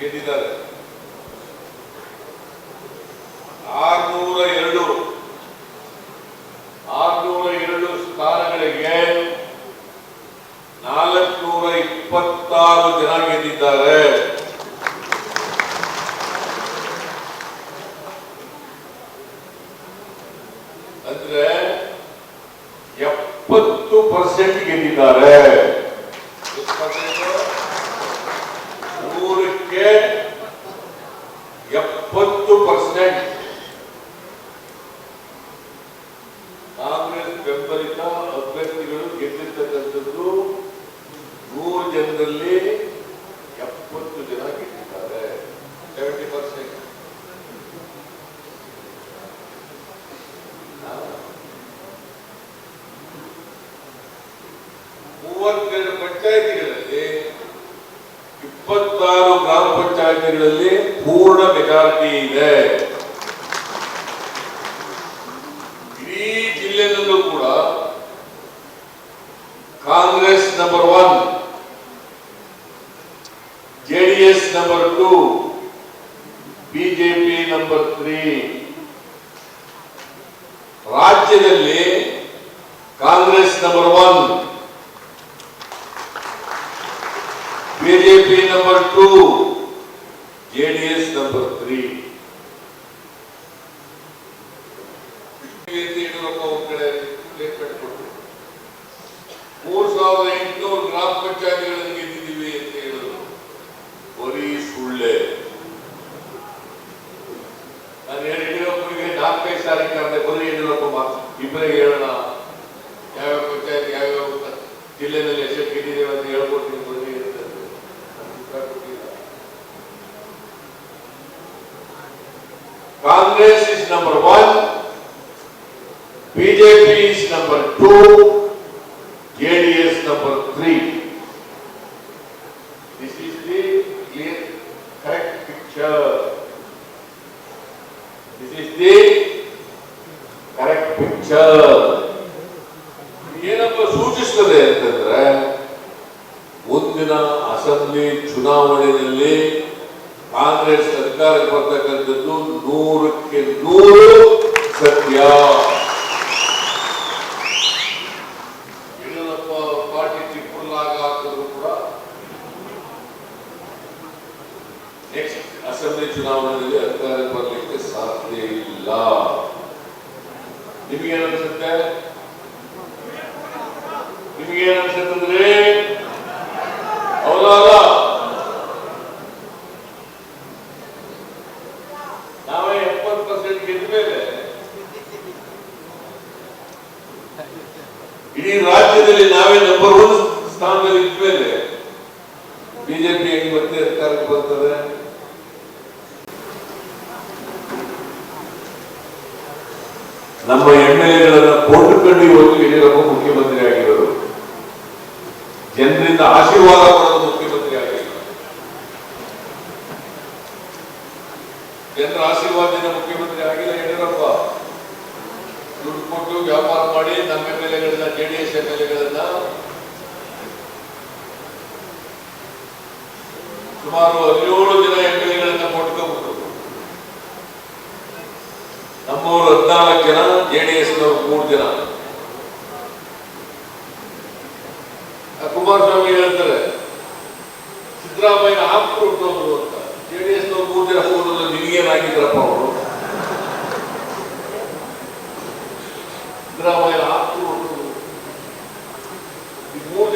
ಗೆದ್ದಿದ್ದಾರೆ. ಆರ್ನೂರ ಎರಡು ಆರ್ನೂರ ಎರಡು ಸ್ಥಾನಗಳಿಗೆ ನಾಲ್ಕುನೂರ ಇಪ್ಪತ್ತಾರು ಜನ ಗೆದ್ದಿದ್ದಾರೆ. ಅಂದ್ರೆ ಎಪ್ಪತ್ತು ಪರ್ಸೆಂಟ್ ಗೆದ್ದಿದ್ದಾರೆ ಎಷ್ಟು percent? ನೂರಕ್ಕೆ ಎಪ್ಪತ್ತು ಪರ್ಸೆಂಟ್ ಕಾಂಗ್ರೆಸ್ ಬೆಂಬಲಿತ ಅಭ್ಯರ್ಥಿಗಳು ಗೆದ್ದಿರ್ತಕ್ಕಂಥದ್ದು ನೂರು ಜನರಲ್ಲಿ ಎಪ್ಪತ್ತು ಜನ ಗೆದ್ದಿದ್ದಾರೆ. ಸೆವೆಂಟಿ ಪರ್ಸೆಂಟ್ ಮೂವತ್ತೆರಡು ಪಂಚಾಯಿತಿಗಳಲ್ಲಿ ಇಪ್ಪತ್ತಾರು ಗ್ರಾಮ ಪಂಚಾಯಿತಿಗಳಲ್ಲಿ ಪೂರ್ಣ ಮೆಜಾರಿಟಿ ಇದೆ ಇಡೀ ಜಿಲ್ಲೆಯಲ್ಲೂ ಕೂಡ Congress number one JDS number two BJP number three ರಾಜ್ಯದಲ್ಲಿ Congress number one BJP number two JDS number three Yediyurappa ಅವ್ರ ಕಡೆ ಸ್ಟೇಟ್ಮೆಂಟ್ ಕೊಟ್ಟರು ಮೂರ್ ಸಾವಿರದ ಎಂಟುನೂರು ಗ್ರಾಮ ಪಂಚಾಯತಿಗಳನ್ನು ಗೆದ್ದಿದ್ದೀವಿ ಅಂತ ಹೇಳಿದ್ರು ಬರೀ ಸುಳ್ಳೆ ನಾನು ಯಡಿಯೂರಪ್ಪನಿಗೆ ನಾಲ್ಕೈದು ತಾರೀಕು ಕರೆದೆ ಬರೀ ಯಡಿಯೂರಪ್ಪ ಇಬ್ಬರಿಗೆ ಹೇಳೋಣ ಯಾವ್ಯಾವ ಪಂಚಾಯತ್ ಯಾವ್ಯಾವ ಜಿಲ್ಲೆನಲ್ಲಿ ಎಷ್ಟು ಗೆದ್ದಿದ್ದೇವೆ ಅಂತ ಹೇಳ್ಕೊಡ್ತೀನಿ ಬರೀ ಅಂತ ನಾನು ಉತ್ತರ ಕೊಟ್ಟಿಲ್ಲ. Congress is number one BJP is number two JDS number three this is the correct. ಏನಪ್ಪ ಸೂಚಿಸ್ತದೆ ಅಂತಂದ್ರೆ, ಮುಂದಿನ ಅಸೆಂಬ್ಲಿ ಚುನಾವಣೆಯಲ್ಲಿ ಕಾಂಗ್ರೆಸ್ ಸರ್ಕಾರಕ್ಕೆ ಬರ್ತಕ್ಕಂಥದ್ದು ನೂರಕ್ಕೆ ನೂರು ಸತ್ಯ ಯಡಿಯೂರಪ್ಪ ಪಾರ್ಟಿ ಚಿಕ್ಕುಲ್ಲಾಗ ಹಾಕಿದ್ರು ಕೂಡ ನೆಕ್ಸ್ಟ್ ಅಸೆಂಬ್ಲಿ ಚುನಾವಣೆಯಲ್ಲಿ ಅಧಿಕಾರಕ್ಕೆ ಸಾಧ್ಯ ಇಲ್ಲ ನಿಮಗೇನನ್ಸುತ್ತೆ ನಿಮಗೇನನ್ಸುತ್ತಂದ್ರೆ ಹೌದಲ್ಲ ನಾವೇ ಎಪ್ಪತ್ತು ಪರ್ಸೆಂಟ್ ಗೆದ್ದ ಇಡೀ ರಾಜ್ಯದಲ್ಲಿ ನಾವೇ ನಂಬರ್ ಸ್ಥಾನದಲ್ಲಿ ಇದ್ದ ಬಿಜೆಪಿ ಹೆಂಗ್ ಮತ್ತೆ ಅಧಿಕಾರಕ್ಕೆ ಬರ್ತದೆ? ಎಲ್ ಕೊಂಡುಕೊಂಡು ಇವತ್ತು ಯಡಿಯೂರಪ್ಪ ಮುಖ್ಯಮಂತ್ರಿ ಆಗಿರೋರು. ಜನರಿಂದ ಆಶೀರ್ವಾದ ಪಡೆದು ಮುಖ್ಯಮಂತ್ರಿ ಆಗಿಲ್ಲ ಜನರ ಆಶೀರ್ವಾದದಿಂದ ಮುಖ್ಯಮಂತ್ರಿ ಆಗಿಲ್ಲ ಯಡಿಯೂರಪ್ಪ. ದುಡ್ಡು ಕೊಟ್ಟು ವ್ಯಾಪಾರ ಮಾಡಿ ನಮ್ಮ ಎಂ ಎಲ್ ಎಗಳನ್ನ ಜೆಡಿಎಸ್ ಎಂ ಎಲ್ ಎಗಳನ್ನ ಸುಮಾರು ಹದಿನೇಳು ಜನ ಎಂ ಎಲ್ ಎಗಳನ್ನ ಕೊಂಡ್ಕೊಂಡ್ಬಿಟ್ರು ನಮ್ಮವರು ಹದಿನಾಲ್ಕು ಜನ ಜೆಡಿಎಸ್ ಮೂರು ಜನ. ಕುಮಾರಸ್ವಾಮಿ ಹೇಳ್ತಾರೆ ಸಿದ್ದರಾಮಯ್ಯ ಡಿ ಅಂತ. ನವರು ಮೂರು ಜನ ಹೋಗೋದು ನಿನಗೇನಾಗಿದ್ರಪ್ಪ ಅವರು? ಸಿದ್ದರಾಮಯ್ಯ ಆಪ್ತರು ಡಿ ಈ ಮೂರು